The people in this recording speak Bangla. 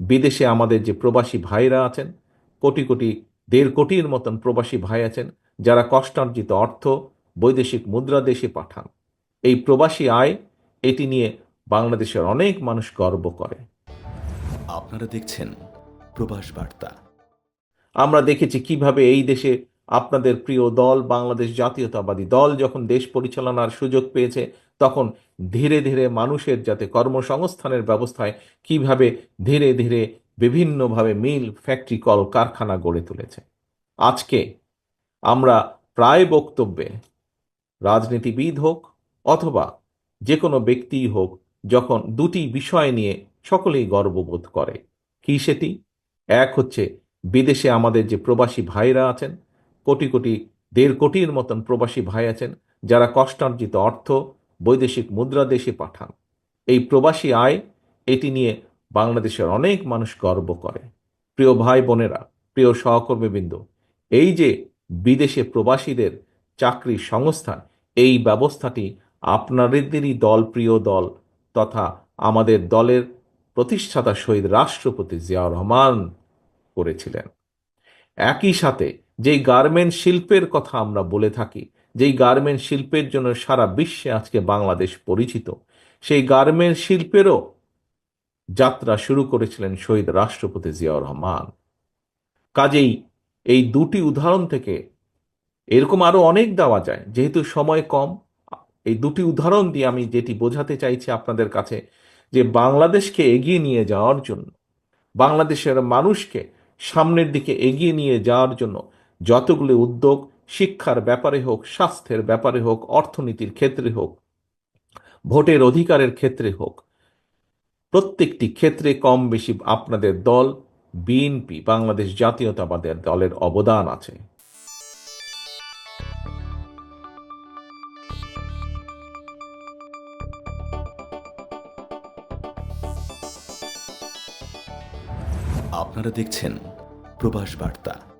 বিদেশে আমাদের যে প্রবাসী ভাইরা আছেন কোটি কোটি দেড় কোটির মতন প্রবাসী ভাই আছেন যারা কষ্টার্জিত অর্থ বৈদেশিক মুদ্রা দেশে পাঠান। এই প্রবাসী আয় এটি নিয়ে বাংলাদেশের অনেক মানুষ গর্ব করে। আপনারা দেখছেন প্রবাস বার্তা। আমরা দেখেছি কীভাবে এই দেশে আপনাদের প্রিয় দল, বাংলাদেশ জাতীয়তাবাদী দল যখন দেশ পরিচালনার সুযোগ পেয়েছে, তখন ধীরে ধীরে মানুষের যাতে কর্মসংস্থানের ব্যবস্থায় কীভাবে ধীরে ধীরে বিভিন্নভাবে মিল ফ্যাক্টরি কল কারখানা গড়ে তুলেছে। আজকে আমরা প্রায় বক্তব্যে রাজনীতিবিদ হোক অথবা যে কোনো ব্যক্তিই হোক, যখন দুটি বিষয় নিয়ে সকলেই গর্ববোধ করে। কি সেটি? এক হচ্ছে বিদেশে আমাদের যে প্রবাসী ভাইরা আছেন কোটি কোটি, দেড় কোটির মতন প্রবাসী ভাই আছেন, যারা কষ্টার্জিত অর্থ, বৈদেশিক মুদ্রা দেশে পাঠান। এই প্রবাসী আয়, এটি নিয়ে বাংলাদেশের অনেক মানুষ গর্ব করে। প্রিয় ভাই বোনেরা, প্রিয় সহকর্মীবৃন্দ, এই যে বিদেশে প্রবাসীদের চাকরি সংস্থান, এই ব্যবস্থাটি আপনাদেরই দল, প্রিয় দল, তথা আমাদের দলের প্রতিষ্ঠাতা শহীদ রাষ্ট্রপতি জিয়াউর রহমান করেছিলেন। একই সাথে যেই গার্মেন্ট শিল্পের কথা আমরা বলে থাকি, যেই গার্মেন্ট শিল্পের জন্য সারা বিশ্বে আজকে বাংলাদেশ পরিচিত, সেই গার্মেন্ট শিল্পেরও যাত্রা শুরু করেছিলেন শহীদ রাষ্ট্রপতি জিয়াউর রহমান। কাজেই এই দুটি উদাহরণ থেকে এরকম আরও অনেক দেওয়া যায়, যেহেতু সময় কম। এই দুটি উদাহরণ দিয়ে আমি যেটি বোঝাতে চাইছি আপনাদের কাছে, যে বাংলাদেশকে এগিয়ে নিয়ে যাওয়ার জন্য, বাংলাদেশের মানুষকে সামনের দিকে এগিয়ে নিয়ে যাওয়ার জন্য যতগুলো উদ্যোগ, শিক্ষার ব্যাপারে হোক, স্বাস্থ্যের ব্যাপারে হোক, অর্থনীতির ক্ষেত্রে হোক, ভোটের অধিকারের ক্ষেত্রে হোক, প্রত্যেকটি ক্ষেত্রে কম বেশি আপনাদের দল, বিএনপি, বাংলাদেশ জাতীয়তাবাদের দলের অবদান আছে। আপনারা দেখছেন প্রবাস বার্তা।